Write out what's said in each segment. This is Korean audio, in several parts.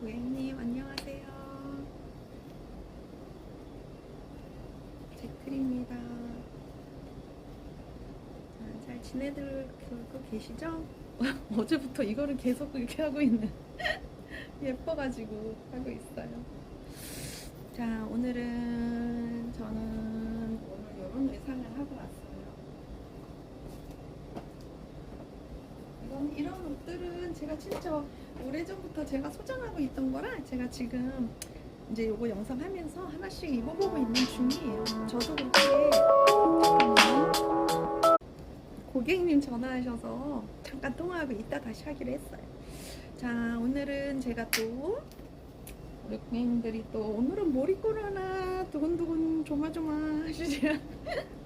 고객님 안녕하세요. 제클입니다. 자, 잘 지내들고 계시죠? 어제부터 이거를 계속 이렇게 하고 있는 예뻐가지고 하고 있어요. 자 오늘은 저는 오늘 이런 의상을 하고 왔어요. 이건 이런 옷들은 제가 진짜 오래전부터 제가 소장하고 있던 거라 제가 지금 이제 요거 영상 하면서 하나씩 입어보고 있는 중이에요. 저도 그렇게. 고객님 전화하셔서 잠깐 통화하고 이따 다시 하기로 했어요. 자 오늘은 제가 또 우리 고객님들이 또 오늘은 뭘 입고 나나 두근두근 조마조마 하시지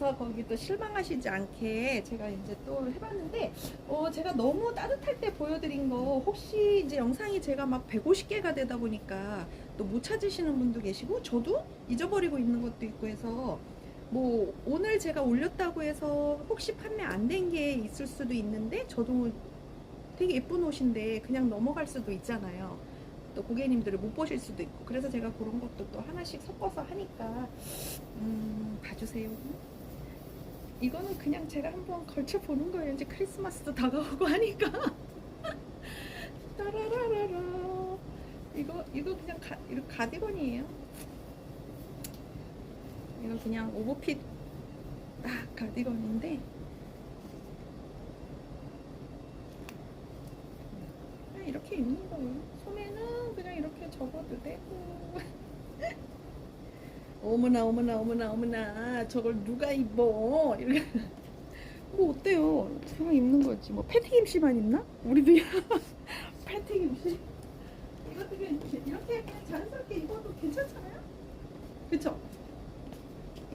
그래서 거기 또 실망하시지 않게 제가 이제 또 해봤는데 어 제가 너무 따뜻할 때 보여드린 거 혹시 이제 영상이 제가 막 150개가 되다 보니까 또 못 찾으시는 분도 계시고 저도 잊어버리고 있는 것도 있고 해서 뭐 오늘 제가 올렸다고 해서 혹시 판매 안 된 게 있을 수도 있는데 저도 되게 예쁜 옷인데 그냥 넘어갈 수도 있잖아요. 또 고객님들을 못 보실 수도 있고 그래서 제가 그런 것도 또 하나씩 섞어서 하니까 음, 봐주세요. 이거는 그냥 제가 한번 걸쳐 보는 거예요. 이제 크리스마스도 다가오고 하니까. 따라라라라. 이거 이거 그냥 가, 이거 가디건이에요. 이거 그냥 오버핏 딱 가디건인데 그냥 이렇게 입는 거예요. 소매는 그냥 이렇게 접어도 되고. 어머나 어머나 어머나 어머나 저걸 누가 입어? 이렇게. 뭐 어때요? 그냥 입는 거지. 뭐 패딩 입시만 입나? 우리도 패딩 입시. 이것도 그냥 이렇게, 자연스럽게 입어도 괜찮잖아요? 그쵸?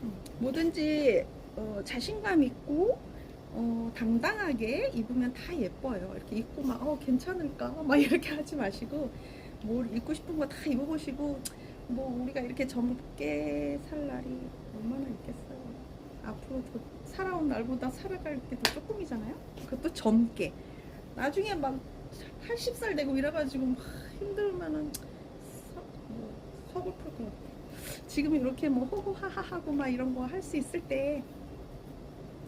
음, 뭐든지 어, 자신감 있고 어, 당당하게 입으면 다 예뻐요. 이렇게 입고 막 어, 괜찮을까? 막 이렇게 하지 마시고 뭘 입고 싶은 거 다 입어보시고 뭐 우리가 이렇게 젊게 살 날이 얼마나 있겠어요. 앞으로 더 살아온 날보다 살아갈 게 더 조금이잖아요. 그것도 젊게. 나중에 막 80살 되고 이래가지고 막 힘들면은 서, 뭐, 서글플 것 같아. 지금 이렇게 뭐 호호하하하고 막 이런 거 할 수 있을 때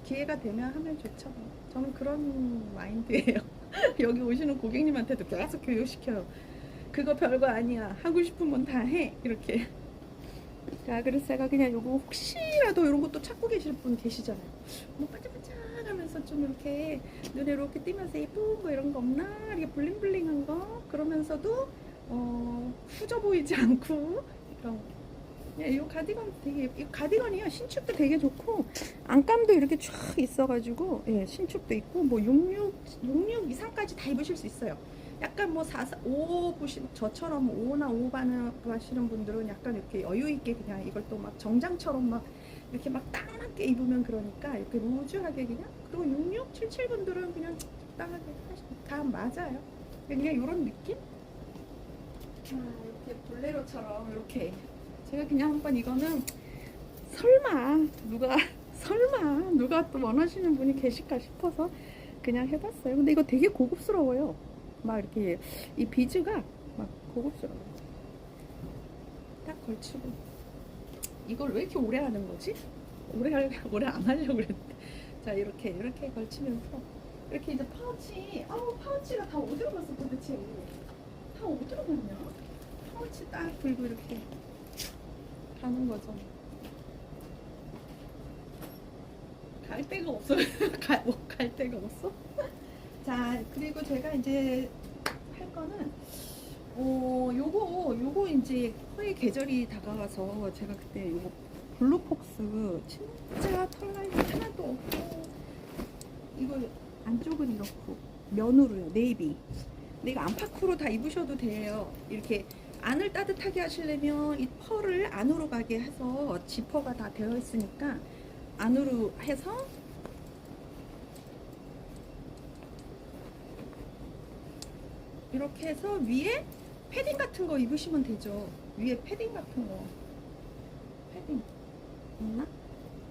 기회가 되면 하면 좋죠. 저는 그런 마인드예요. 여기 오시는 고객님한테도 계속 교육시켜요. 그거 별거 아니야. 하고 싶으면 다 해. 이렇게. 자, 그래서 제가 그냥 요거 혹시라도 이런 것도 찾고 계실 분 계시잖아요. 뭐 반짝반짝하면서 좀 이렇게 눈에 이렇게 띄면서 예쁜 거 이런 거 없나? 이렇게 블링블링한 거 그러면서도 어, 후져 보이지 않고 이런 거. 예, 이 가디건 되게 이 가디건이요 신축도 되게 좋고 안감도 이렇게 쫙 있어가지고 예, 신축도 있고 뭐 66, 66 이상까지 다 입으실 수 있어요. 약간 뭐 4, 5 보신 저처럼 5나 5 반을 하시는 분들은 약간 이렇게 여유 있게 그냥 이걸 또 막 정장처럼 막 이렇게 막 딱 맞게 입으면 그러니까 이렇게 루즈하게 그냥 그리고 66, 77 분들은 그냥 적당하게 다 맞아요. 그냥 이런 느낌? 자, 이렇게 볼레로처럼 이렇게 제가 그냥 한번 이거는 설마 누가 설마 누가 또 원하시는 분이 계실까 싶어서 그냥 해봤어요. 근데 이거 되게 고급스러워요. 막 이렇게 이 비즈가 막 고급스러워. 딱 걸치고 이걸 왜 이렇게 오래 하는 거지? 오래 할 오래 안 하려고 그랬는데 자 이렇게 이렇게 걸치면서 이렇게 이제 파우치 아우 파우치가 다 어디로 갔어 도대체 다 어디로 갔냐? 파우치 딱 들고 이렇게 가는 거죠. 갈 데가 없어. 갈, 뭐, 갈 데가 없어? 자, 그리고 제가 이제 할 거는, 어, 요거, 요거 이제 거의 계절이 다가와서 제가 그때 요거 블루폭스 진짜 털라인 하나도 없고, 이거 안쪽은 이렇고, 면으로요, 네이비. 근데 이거 안팎으로 다 입으셔도 돼요. 이렇게 안을 따뜻하게 하시려면 이 펄을 안으로 가게 해서 지퍼가 다 되어 있으니까 안으로 해서 이렇게 해서 위에 패딩 같은 거 입으시면 되죠. 위에 패딩 같은 거. 패딩. 있나?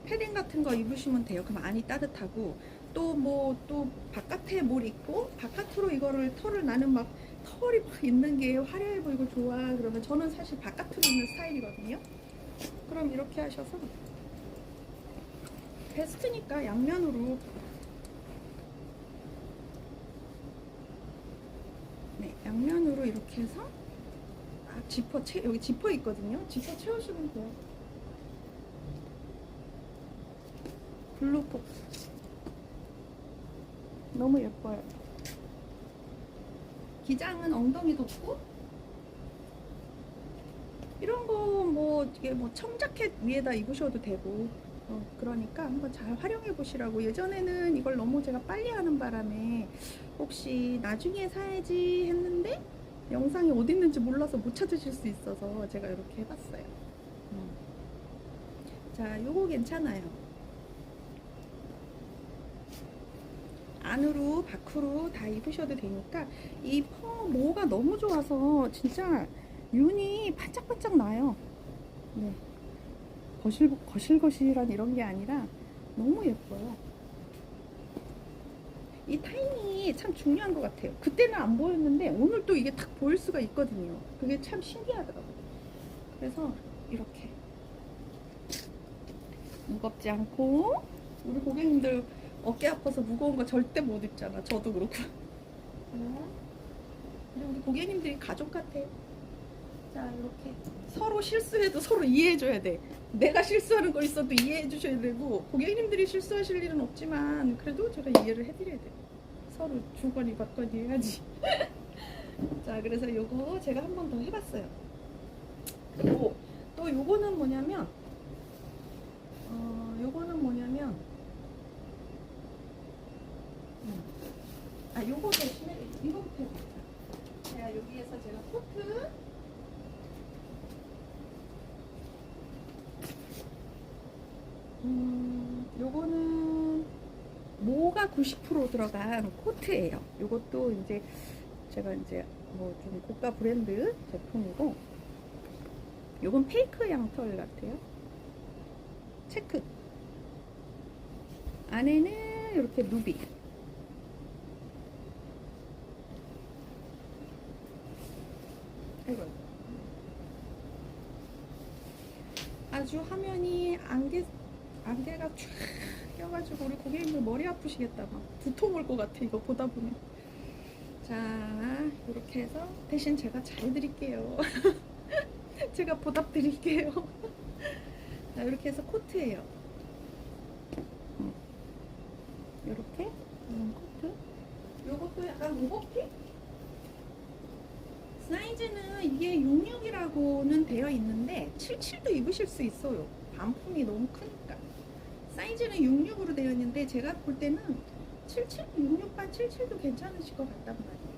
패딩 같은 거 입으시면 돼요. 그럼 안이 따뜻하고 또 뭐 또 바깥에 뭘 입고 바깥으로 이거를 털을 나는 막 털이 막 있는 게 화려해 보이고 좋아 그러면 저는 사실 바깥으로 입는 스타일이거든요. 그럼 이렇게 하셔서 베스트니까 양면으로 네 양면으로 이렇게 해서 아, 지퍼 채 여기 지퍼 있거든요. 지퍼 채우시면 돼요. 블루폭 너무 예뻐요. 기장은 엉덩이 돋고 이런 거 뭐 이게 뭐 청자켓 위에다 입으셔도 되고 어, 그러니까 한번 잘 활용해 보시라고 예전에는 이걸 너무 제가 빨리 하는 바람에 혹시 나중에 사야지 했는데 영상이 어디 있는지 몰라서 못 찾으실 수 있어서 제가 이렇게 해봤어요. 음. 자, 요거 괜찮아요. 안으로 밖으로 다 입으셔도 되니까 이 퍼모가 너무 좋아서 진짜 윤이 반짝반짝 나요. 네. 거실 거실거실한 이런 게 아니라 너무 예뻐요. 이 타 참 중요한 것 같아요. 그때는 안 보였는데 오늘 또 이게 딱 보일 수가 있거든요. 그게 참 신기하더라고요. 그래서 이렇게 무겁지 않고 우리 고객님들 어깨 아파서 무거운 거 절대 못 입잖아. 저도 그렇고. 근데 우리 고객님들이 가족 같아. 자, 이렇게 서로 실수해도 서로 이해해줘야 돼. 내가 실수하는 거 있어도 이해해 주셔야 되고 고객님들이 실수하실 일은 없지만 그래도 제가 이해를 해드려야 돼. 서로 주거니 받거니 해야지. 자, 그래서 요거 제가 한 번 더 해봤어요. 그리고 또 요거는 뭐냐면 어, 요거는 뭐냐면 음. 아, 요거 대신에 이거부터 해보자. 자, 여기에서 제가 코트 음, 요거는 모가 90% 들어간 코트예요. 요것도 이제 제가 이제 뭐 좀 고가 브랜드 제품이고 요건 페이크 양털 같아요. 체크. 안에는 이렇게 누비. 아이고. 아주 화면이 안개 안개가 쫙 껴가지고 우리 고객님들 머리 아프시겠다. 막 두통 올 것 같아 이거 보다 보면. 자 이렇게 해서 대신 제가 잘 드릴게요. 제가 보답 드릴게요. 자 이렇게 해서 코트예요. 음. 이렇게 음, 코트. 요것도 약간 무겁게? 사이즈는 이게 66이라고는 되어 있는데 77도 입으실 수 있어요. 반품이 너무 크니까 사이즈는 66으로 되어 있는데 제가 볼 때는 77, 66반 77도 괜찮으실 것 같단 말이에요.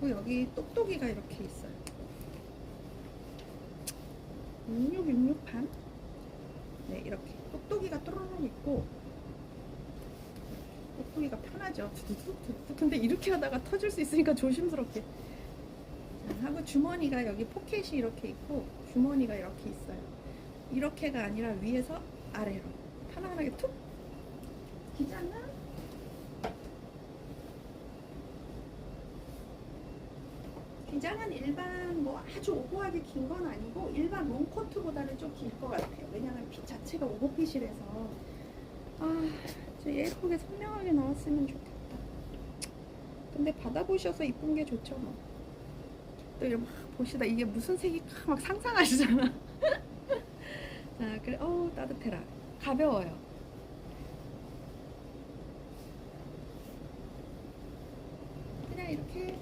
그리고 여기 똑똑이가 이렇게 있어요. 66, 66반. 네, 이렇게 똑똑이가 또르륵 있고 똑똑이가 편하죠. 근데 이렇게 하다가 터질 수 있으니까 조심스럽게. 자, 하고 주머니가 여기 포켓이 이렇게 있고 주머니가 이렇게 있어요. 이렇게가 아니라 위에서 아래로 편안하게 툭. 기장은 기장은 일반 뭐 아주 오버하게 긴 건 아니고 일반 롱코트보다는 좀 길 것 같아요. 왜냐면 핏 자체가 오버핏이라서. 아저 예쁘게 선명하게 나왔으면 좋겠다. 근데 받아보셔서 이쁜 게 좋죠 뭐 또 이렇게 막 보시다 이게 무슨 색이 막 상상하시잖아. 자, 그래, 어우, 따뜻해라. 가벼워요. 그냥 이렇게.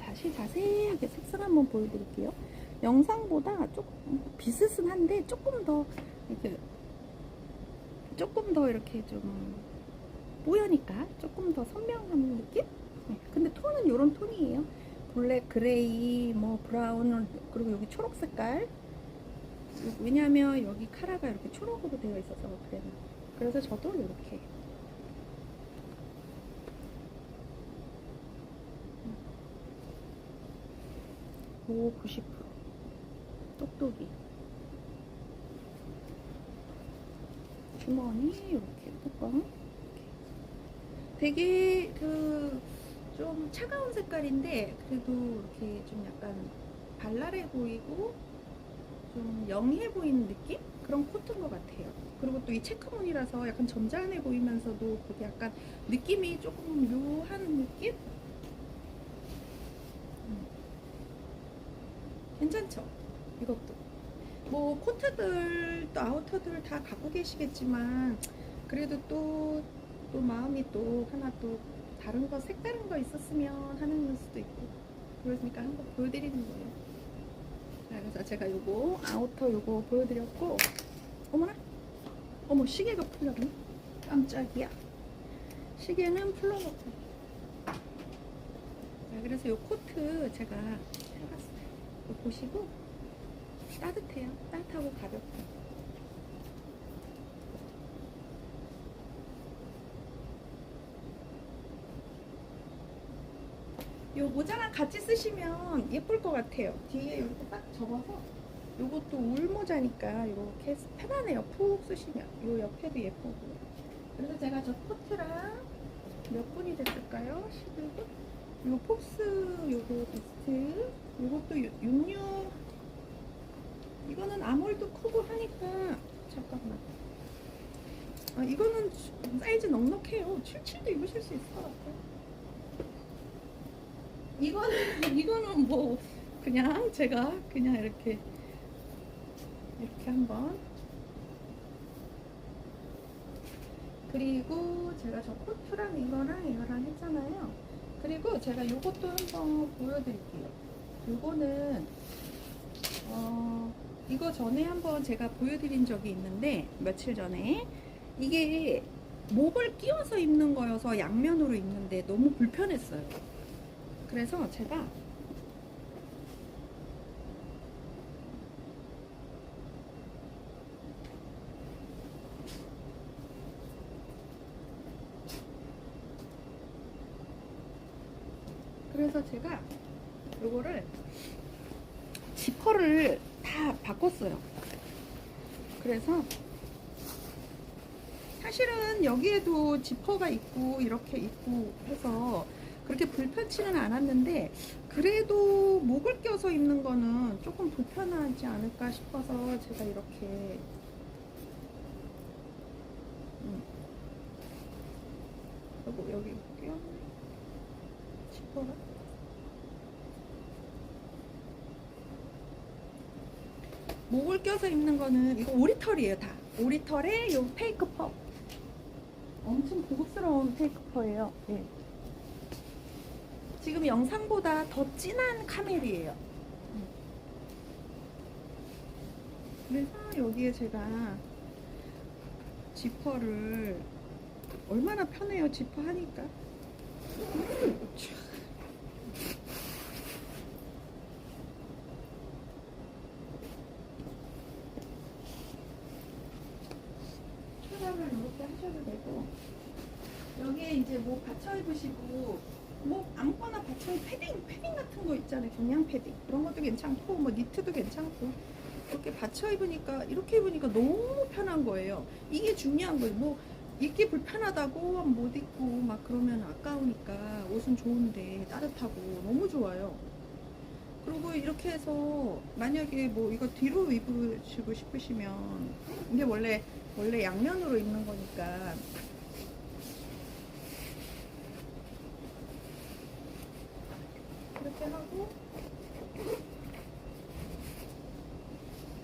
다시 자세하게 색상 한번 보여드릴게요. 영상보다 조금 비슷은 한데 조금 더 이렇게 조금 더 이렇게 좀 뽀여니까 조금 더 선명한 느낌? 네. 근데 톤은 이런 톤이에요. 블랙, 그레이, 뭐 브라운, 그리고 여기 초록 색깔. 왜냐면 여기 카라가 이렇게 초록으로 되어 있어서 그래요. 그래서 저도 이렇게. 오, 90%. 똑똑이. 주머니 이렇게 뚜껑. 되게 그 좀 차가운 색깔인데 그래도 이렇게 좀 약간 발랄해 보이고 좀 영해 보이는 느낌? 그런 코트인 것 같아요. 그리고 또 이 체크무늬라서 약간 점잖해 보이면서도 그게 약간 느낌이 조금 묘한 느낌? 음. 괜찮죠? 이것도. 뭐 코트들 또 아우터들 다 갖고 계시겠지만 그래도 또, 또 마음이 또 하나 또 다른 거 색다른 거 있었으면 하는 수도 있고 그러니까 한 번 보여드리는 거예요. 자, 그래서 제가 요거 아우터 요거 보여드렸고 어머나? 어머 시계가 풀렸네. 깜짝이야. 시계는 풀러놓고. 자 그래서 요 코트 제가 해봤어요. 보시고 따뜻해요. 따뜻하고 가볍고 요 모자랑 같이 쓰시면 예쁠 것 같아요. 뒤에 이렇게 딱 접어서 요것도 울 모자니까 이렇게 편하네요. 푹 쓰시면 요 옆에도 예쁘고. 그래서 제가 저 코트랑 몇 분이 됐을까요? 11분? 요 폭스 요거 베스트 요것도 66 이거는 아몰드 크고 하니까 잠깐만 아 이거는 사이즈 넉넉해요 77도 입으실 수 있을 것 같아요 이거는 이거는 뭐 그냥 제가 그냥 이렇게 이렇게 한번 그리고 제가 저 코트랑 이거랑 이거랑 했잖아요. 그리고 제가 요것도 한번 보여드릴게요. 요거는 어 이거 전에 한번 제가 보여드린 적이 있는데 며칠 전에 이게 목을 끼워서 입는 거여서 양면으로 입는데 너무 불편했어요. 그래서 제가 그래서 제가 요거를 지퍼를 다 바꿨어요. 그래서 사실은 여기에도 지퍼가 있고 이렇게 있고 해서 그렇게 불편치는 않았는데 그래도 목을 껴서 입는 거는 조금 불편하지 않을까 싶어서 제가 이렇게. 음. 여기 여기 끼웠네 지퍼가 목을 껴서 입는 거는 이거 오리털이에요 다. 오리털에 요 페이크 퍼. 엄청 고급스러운 페이크 퍼예요. 예. 지금 영상보다 더 진한 카멜이에요. 그래서 여기에 제가 지퍼를 얼마나 편해요 지퍼 하니까 추가를 이렇게 하셔도 되고 여기에 이제 뭐 받쳐 입으시고 뭐 아무거나 받쳐 패딩 패딩 경량 패딩 그런 것도 괜찮고 뭐 니트도 괜찮고 이렇게 받쳐 입으니까 이렇게 입으니까 너무 편한 거예요. 이게 중요한 거예요. 뭐 입기 불편하다고 못 입고 막 그러면 아까우니까 옷은 좋은데 따뜻하고 너무 좋아요. 그리고 이렇게 해서 만약에 뭐 이거 뒤로 입으시고 싶으시면 이게 원래 원래 양면으로 입는 거니까 이렇게 하고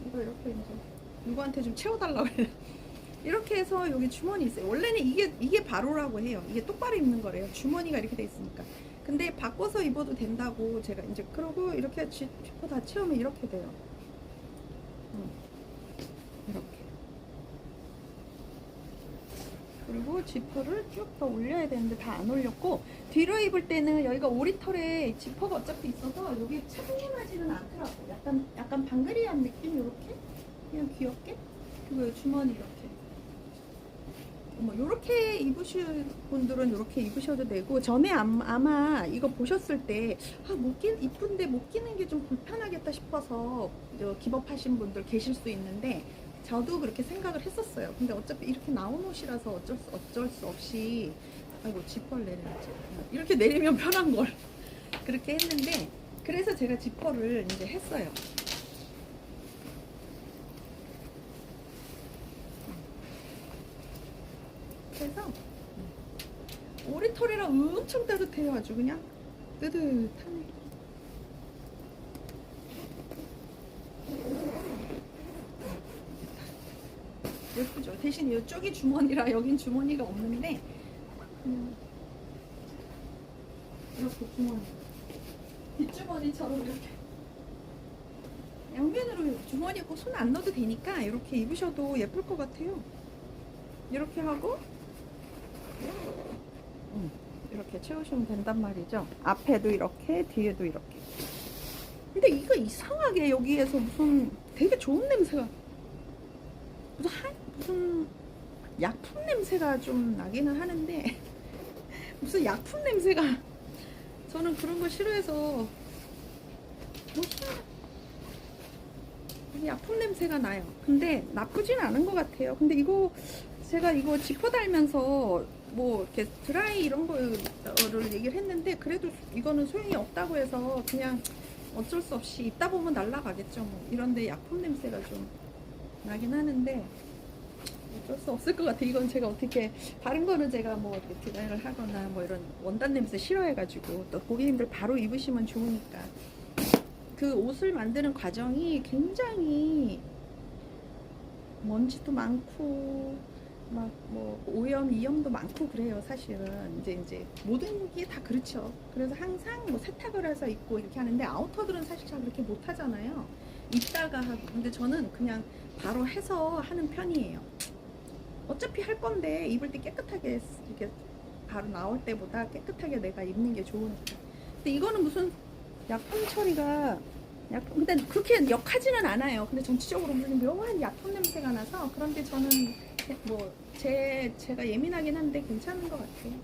이거 이렇게 이제 누구한테 좀 채워달라고 해요. 이렇게 해서 여기 주머니 있어요. 원래는 이게 이게 바로라고 해요. 이게 똑바로 입는 거래요. 주머니가 이렇게 돼 있으니까. 근데 바꿔서 입어도 된다고 제가 이제 그러고 이렇게 지- 지퍼 다 채우면 이렇게 돼요. 음. 이렇게. 그리고 지퍼를 쭉 더 올려야 되는데 다 안 올렸고 뒤로 입을 때는 여기가 오리털에 지퍼가 어차피 있어서 여기 차분하지는 않더라고. 약간 약간 방그리한 느낌 이렇게 그냥 귀엽게 그리고 주머니 이렇게 뭐 이렇게 입으실 분들은 이렇게 입으셔도 되고 전에 암- 아마 이거 보셨을 때아못 끼 이쁜데 못 끼는 게 좀 불편하겠다 싶어서 저 기법하신 분들 계실 수 있는데 저도 그렇게 생각을 했었어요. 근데 어차피 이렇게 나온 옷이라서 어쩔 수 어쩔 수 없이 아이고 지퍼를 내려야지 이렇게 내리면 편한 걸 그렇게 했는데 그래서 제가 지퍼를 이제 했어요. 그래서 오리털이랑 엄청 따뜻해요 아주 그냥. 뜨뜻하네. 예쁘죠? 대신 이쪽이 주머니라 여긴 주머니가 없는데 그냥 이렇게 주머니. 뒷주머니처럼 이렇게. 양면으로 주머니에 꼭손안 넣어도 되니까 이렇게 입으셔도 예쁠 것 같아요. 이렇게 하고 음, 이렇게 채우시면 된단 말이죠. 앞에도 이렇게, 뒤에도 이렇게. 근데 이거 이상하게 여기에서 무슨 되게 좋은 냄새가 무슨 한, 무슨 약품 냄새가 좀 나기는 하는데 무슨 약품 냄새가 저는 그런 거 싫어해서 무슨 약품 냄새가 나요. 근데 나쁘진 않은 것 같아요. 근데 이거 제가 이거 지퍼 달면서 뭐 이렇게 드라이 이런 거를 얘기를 했는데 그래도 이거는 소용이 없다고 해서 그냥 어쩔 수 없이 입다 보면 날라가겠죠. 뭐 이런데 약품 냄새가 좀 나긴 하는데 어쩔 수 없을 것 같아. 이건 제가 어떻게 다른 거는 제가 뭐 디자인을 하거나 뭐 이런 원단 냄새 싫어해가지고 또 고객님들 바로 입으시면 좋으니까 그 옷을 만드는 과정이 굉장히 먼지도 많고 막 뭐 오염 이염도 많고 그래요 사실은. 이제 이제 모든 게 다 그렇죠. 그래서 항상 뭐 세탁을 해서 입고 이렇게 하는데 아우터들은 사실 잘 그렇게 못 하잖아요. 입다가 하고. 근데 저는 그냥 바로 해서 하는 편이에요. 어차피 할 건데 입을 때 깨끗하게 이렇게 바로 나올 때보다 깨끗하게 내가 입는 게 좋으니까. 근데 이거는 무슨 약품 처리가 약품 근데 그렇게 역하지는 않아요. 근데 전체적으로 무슨 묘한 약품 냄새가 나서 그런데 저는 뭐 제 제가 예민하긴 한데 괜찮은 것 같아요.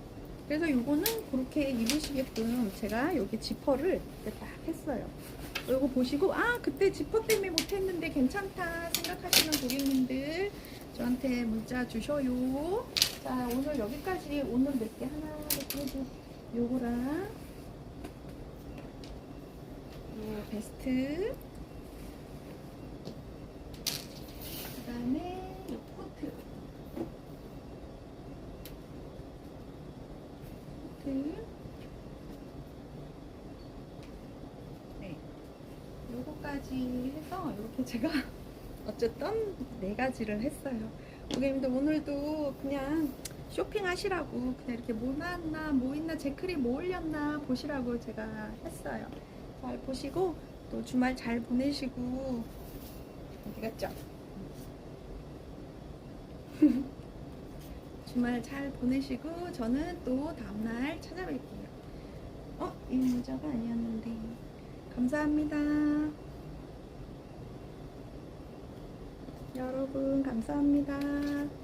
그래서 이거는 그렇게 입으시게끔 제가 여기 지퍼를 이렇게 딱 했어요. 이거 보시고 아 그때 지퍼 때문에 못했는데 괜찮다 생각하시는 고객님들 저한테 문자 주셔요. 자 오늘 여기까지 오늘 몇 개 하나 그래도 요거랑 요 베스트 그다음에 요 코트 코트 네 요거까지 해서 이렇게 제가 어쨌든 네 가지를 했어요 고객님들 오늘도 그냥 쇼핑하시라고 그냥 이렇게 뭐 나왔나 뭐 있나 제클이 뭐 올렸나 보시라고 제가 했어요 잘 보시고 또 주말 잘 보내시고 어디 갔죠? 주말 잘 보내시고 저는 또 다음날 찾아뵐게요. 어? 이 모자가 아니었는데 감사합니다. 여러분 감사합니다.